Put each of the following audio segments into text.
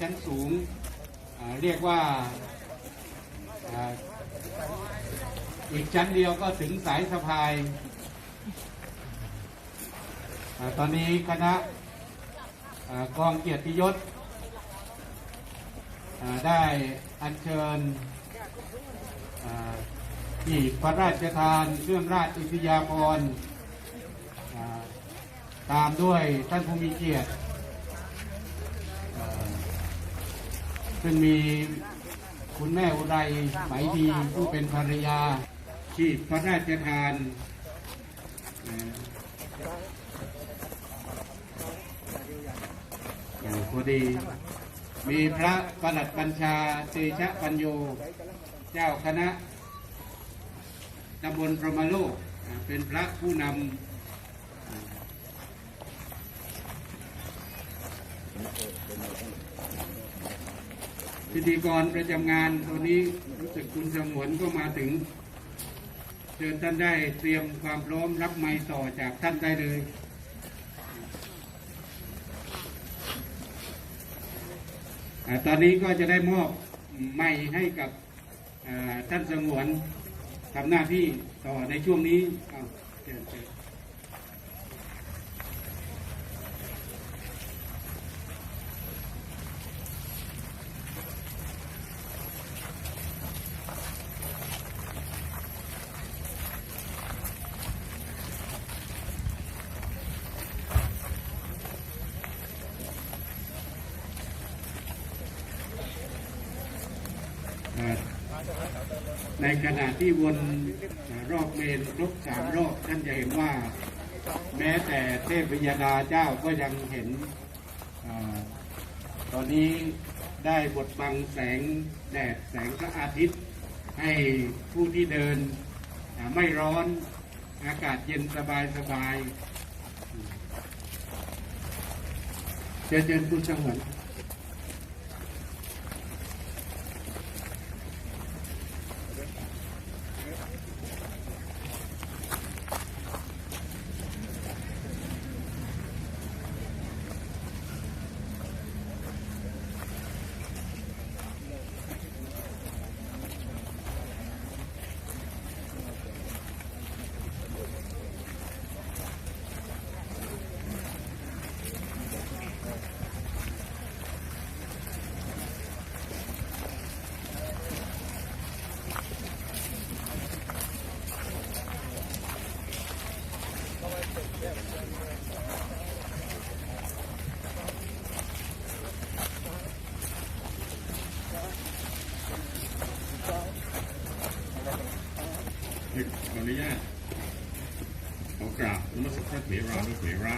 ชั้นสูง เรียกว่าอีกชั้นเดียวก็ถึงสายสะพายอตอนนี้คณะกองเกียรติยศได้อัญเชิญที่พระราชทานเครื่องราชอิสยาภรณ์ตามด้วยท่านผู้มีเกียรติอ่า ซึ่งมีคุณแม่อุไรไหมดีผู้เป็นภรรยาที่พระราชทานอ่าอ่าพอดี มีพระประหลัดบัญชาเตชะปัญโย เจ้าคณะตำบลพรหมโลก เป็นพระผู้นำ พิธีกรประจำงานตัวนี้รู้สึกคุณสงวนก็มาถึงเชิญท่านได้เตรียมความพร้อมรับไม้ต่อจากท่านได้เลยอตอนนี้ก็จะได้มอบไม้ให้กับท่านสงวนทำหน้าที่ต่อในช่วงนี้เชิญเชิญ ในขณะที่วนรอบเมนครบสามรอบท่านจะเห็นว่า แม้แต่เทพวิยดาเจ้าก็ยังเห็นอตอนนี้ได้บดบังแสงแดดแสงพระอาทิตย์ ให้ผู้ที่เดินไม่ร้อนอากาศเย็นสบายสบายเชิญเชิญคุณสงวน ขออนุญาตขอกราบนมัสการเถรานุเถระ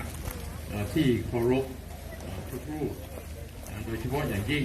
เอ่อที่เคารพทุกรูปโดยเฉพาะอย่างยิ่ง